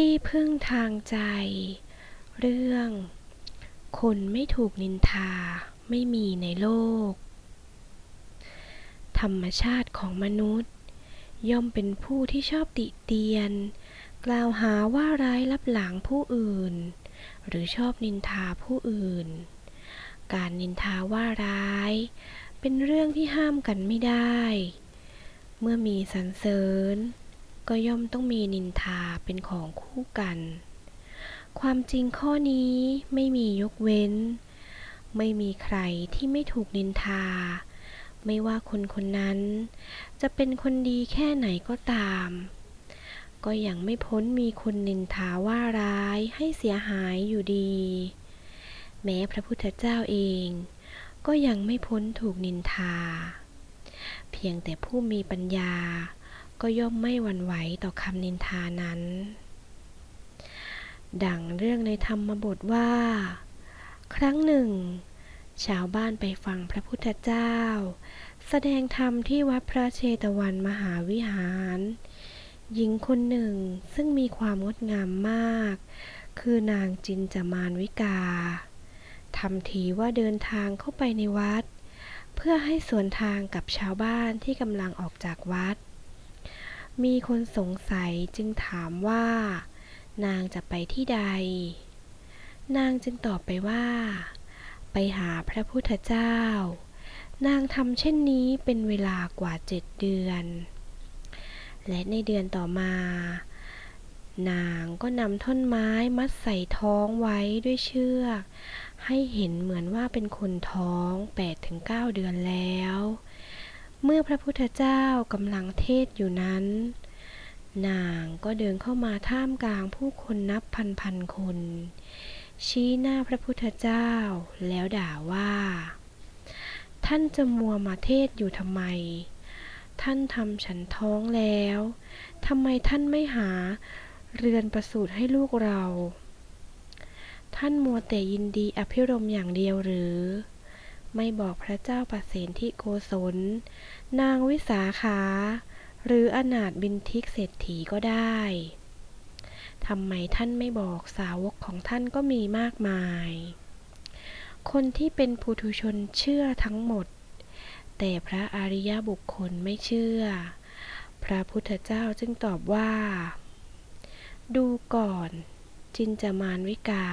ที่พึ่งทางใจ เรื่อง คนไม่ถูกนินทาไม่มีในโลก ธรรมชาติของมนุษย์ ย่อมเป็นผู้ที่ชอบติเตียน กล่าวหาว่าร้ายลับหลังผู้อื่น หรือชอบนินทาผู้อื่น การนินทาว่าร้าย เป็นเรื่องที่ห้ามกันไม่ได้ เมื่อมีสรรเสริญ ก็ย่อมต้องมีนินทาเป็นของคู่กัน ความจริงข้อนี้ไม่มียกเว้น ไม่มีใครที่ไม่ถูกนินทา ไม่ว่าคนคนนั้น จะเป็นคนดีแค่ไหนก็ตาม ก็ยังไม่พ้นมีคนนินทาว่าร้ายให้เสียหายอยู่ดี แม้พระพุทธเจ้าเองก็ยังไม่พ้นถูกนินทา เพียงแต่ผู้มีปัญญา ก็ย่อมไม่หวั่นไหวต่อคำนินทานั้น ดังเรื่องในธรรมบทว่า ครั้งหนึ่ง ชาวบ้านไปฟังพระพุทธเจ้า แสดงธรรมที่วัดพระเชตวันมหาวิหาร หญิงคนหนึ่งซึ่งมีความงดงามมาก คือนางจินจามานวิกาทำทีว่าเดินทางเข้าไปในวัด เพื่อให้สวนทางกับชาวบ้านที่กำลังออกจากวัด มีคนสงสัยจึงถามว่า นางจะไปที่ใด นางจึงตอบไปว่า ไปหาพระพุทธเจ้า นางทำเช่นนี้เป็นเวลากว่าเจ็ดเดือน และในเดือนต่อมา นางก็นำท่อนไม้มัดใส่ท้องไว้ด้วยเชือก ให้เห็นเหมือนว่าเป็นคนท้อง8-9เดือนแล้ว เมื่อพระพุทธเจ้ากำลังเทศอยู่นั้น นางก็เดินเข้ามาท่ามกลางผู้คนนับพันพันคน ชี้หน้าพระพุทธเจ้าแล้วด่าว่า ท่านจะมัวมาเทศอยู่ทำไม ท่านทำฉันท้องแล้วทำไมท่านไม่หาเรือนประสูติให้ลูกเรา ท่านมัวแต่ยินดีอภิรมย์อย่างเดียวหรือ ไม่บอกพระเจ้าประเสนที่โกศล นางวิสาขา หรืออนาถบินทิกเศรษฐีก็ได้ทำไมท่านไม่บอกสาวกของท่านก็มีมากมาย คนที่เป็นปุถุชนเชื่อทั้งหมด แต่พระอริยบุคคลไม่เชื่อ พระพุทธเจ้าจึงตอบว่า ดูก่อน จินจามานวิกา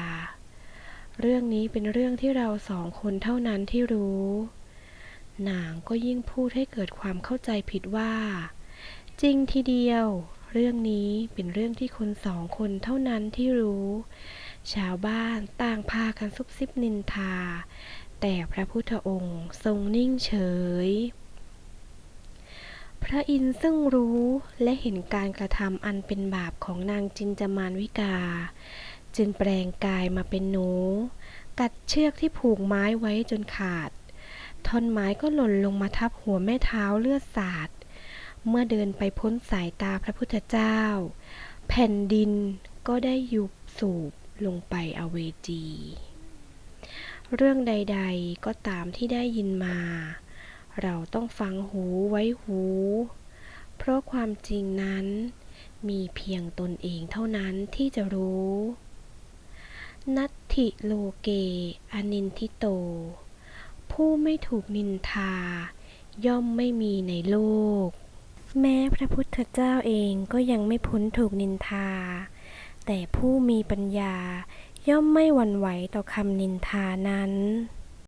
เรื่องนี้เป็นเรื่องที่เราสองคนเท่านั้นที่รู้ นางก็ยิ่งพูดให้เกิดความเข้าใจผิดว่า จริงทีเดียว เรื่องนี้เป็นเรื่องที่คนสองคนเท่านั้นที่รู้ ชาวบ้านต่างพากันซุบซิบนินทา แต่พระพุทธองค์ทรงนิ่งเฉย พระอินทร์ซึ่งรู้และเห็นการกระทำอันเป็นบาปของนางจินจามานวิกา จึงแปลงกายมาเป็นหนู กัดเชือกที่ผูกไม้ไว้จนขาด ท่อนไม้ก็หล่นลงมาทับหัวแม่เท้าเลือดสาด เมื่อเดินไปพ้นสายตาพระพุทธเจ้า แผ่นดินก็ได้ยุบสูบลงไปอเวจี เรื่องใดๆก็ตามที่ได้ยินมา เราต้องฟังหูไว้หู เพราะความจริงนั้นมีเพียงตนเองเท่านั้นที่จะรู้ นัตถิโลเก อนินทิโต ผู้ไม่ถูกนินทา ย่อมไม่มีในโลก แม้พระพุทธเจ้าเองก็ยังไม่พ้นถูกนินทา แต่ผู้มีปัญญาย่อมไม่หวั่นไหวต่อคำนินทานั้น